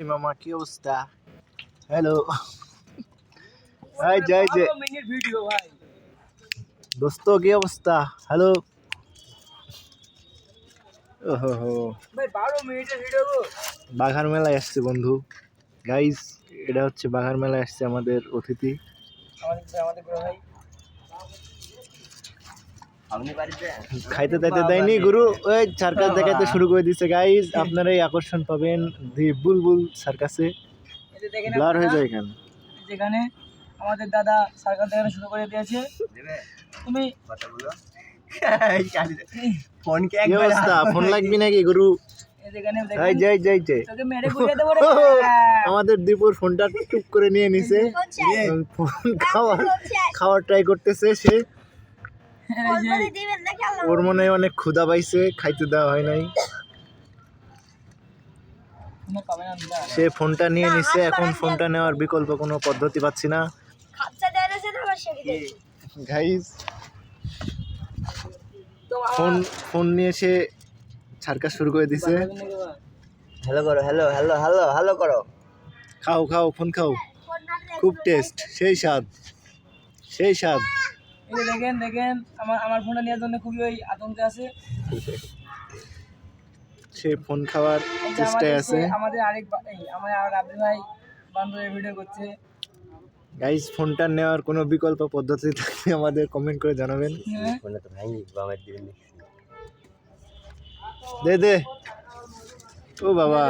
মামা কি অবস্থা? হ্যালো হাই জয় জয় ভিডিও ভাই দোস্ত কি অবস্থা? হ্যালো ওহো ভাই মিনিটের ভিডিও বাঘার মেলায় আসছে বন্ধু। গাইস এটা হচ্ছে বাঘার মেলায় আসছে আমাদের অতিথি। আমাদের আমাদের ভাই। খাইতে টাইতে দেয়নি গুরু। ওই সার্কাস দেখাইতে শুরু করে দিছে গাইস আপনারা এই আকর্ষণ পাবেন দি বুলবুল সার্কাসে ব্লার হয়ে যায় এখানে। যেখানে আমাদের দাদা সার্কাস দেখানো শুরু করে দিয়েছে। তুমি ফোন লাগবি নাকি গুরু? আমাদের দীপুর ফোনটা টুক করে নিয়ে নিছে। ফোন খাওয়ার খাওয়ার ট্রাই করতেছে সে। ওর মনে হয় অনেক ক্ষুধা পাইছে খাইতে দেওয়া হয় নাই। সে ফোনটা নিয়ে নিছে এখন ফোনটা নেওয়ার বিকল্প কোনো পদ্ধতি পাচ্ছি না। গাইস ফোন ফোন নিয়ে সে ছাড়কা শুরু করে দিছে। হ্যালো করো হ্যালো হ্যালো হ্যালো হ্যালো করো। খাও খাও ফোন খাও। খুব টেস্ট সেই স্বাদ সেই স্বাদ। এই যে দেখেন দেখেন আমার আমার ফোনটা নেওয়ার জন্য খুবই ওই আতঙ্কে আছে। সে ফোন খাওয়ার চেষ্টায় আছে। আমাদের আরেক এই আমার আর আব্দুল ভাই বান্ধবী ভিডিও করছে। গাইস ফোনটা নেওয়ার কোনো বিকল্প পদ্ধতি থাকলে আমাদের কমেন্ট করে জানাবেন। হ্যাঁ। ফোনটা তো ভাঙি বাবার দিকে দে দে। ও বাবা।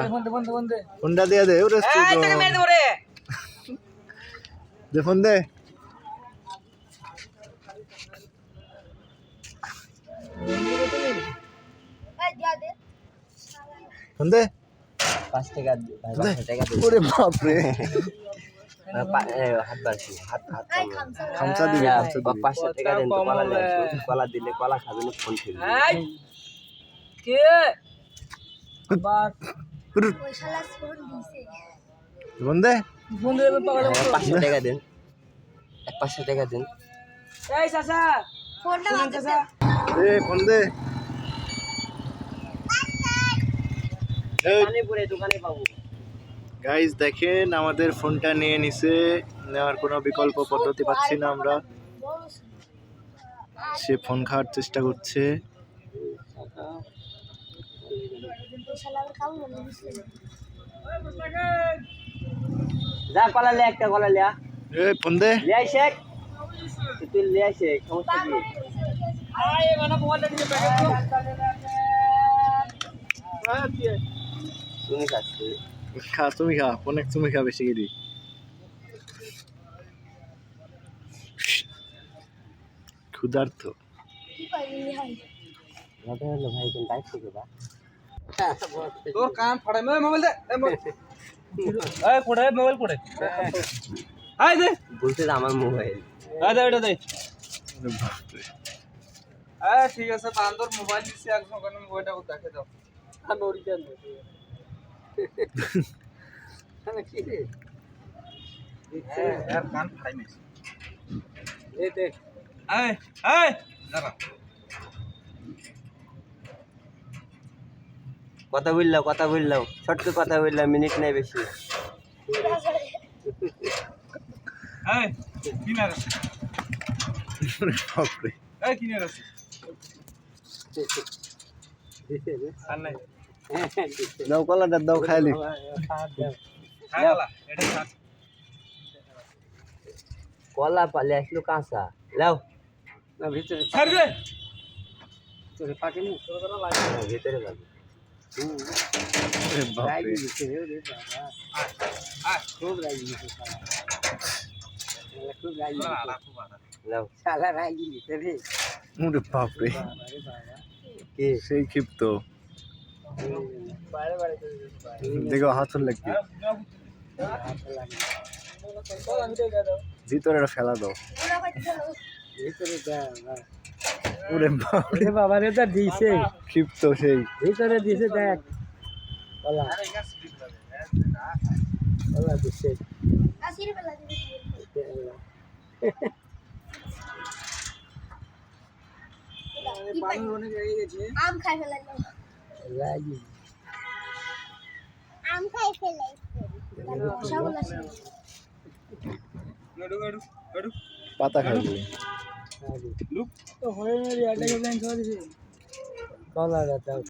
ফোনটা দিয়ে দে ওরে এই তোকে মেরে দেবো রে। দে ফোন দে। দে পাঁচ টাকা দি- ভাই, পাঁচশো টাকা। ওরে বাপ রে না, পা- এ, হাত বাড়ছি হাত হাত খামসা দিবি ইয়া, খামসা পাঁচশো টাকা দেন তো কলা কলা দিলে কলা খাবে না ফোন খেলবে এই কে? ফোন দে ফোন দে হ্যাঁ, পাঁচশো টাকা দেন। এক পাঁচশো টাকা দেন। এই চাচা। শুনুন দে ফোন দে। দোকানে পরে দোকানে পাবো। গাইস দেখেন আমাদের ফোনটা নিয়ে নিছে। নেওয়ার কোনো বিকল্প পদ্ধতি পাচ্ছি না আমরা। সে ফোন খাওয়ার চেষ্টা করছে। যা কলা লে একটা এ ফোন দে। লিয়া শেখ। তুই লিয়া শেখ সমস্যা কি? আয় মানে মোবাইলটা দিয়ে প্যাকেট তুমি খাচ্ছি খা তুমি খা অনেক তুমি খা বেশি গিরি ক্ষুধার্থ তোর কান ফাড়াই মোবাইল দে এই কোড়ে মোবাইল কোড়ে আয় দে। বলতে আমার মোবাইল। আয় দে এটা দে। আয় ঠিক আছে বান্দর মোবাইল দিছি এক সঙ্গে মোবাইলটা দেখে দাও। আর কান কথা বললাম কথা বললাম ছোট্ট কথা বললাম মিনিট নাই বেশি। কিনা এই আর নাই। দাও কলাটা দাও খাইলি কলা পালে আসলো কাঁচা। লাও। না ভিতরে ছাড় দে তোরে পাকে নি ভিতরে লাগবে ওরে বাপরে। আয় খুব রাগি খুব রাগি শালা রাগি রে। বাপরে। কে? সেই ক্ষিপ্ত। দেখো, হাত লাগবে ভিতরে ফেলা দাও। ওরে বাপরে। বাবা রে তা দিছে ক্ষিপ্ত সেই। ভিতরে দিছে দেখ আম খাই ফেলাইলো রাজি আম খাই ফেলাই পাতা খাবি লুক তো হয়ে গেল একটা কমপ্লেন করে দিছি কলা দাও।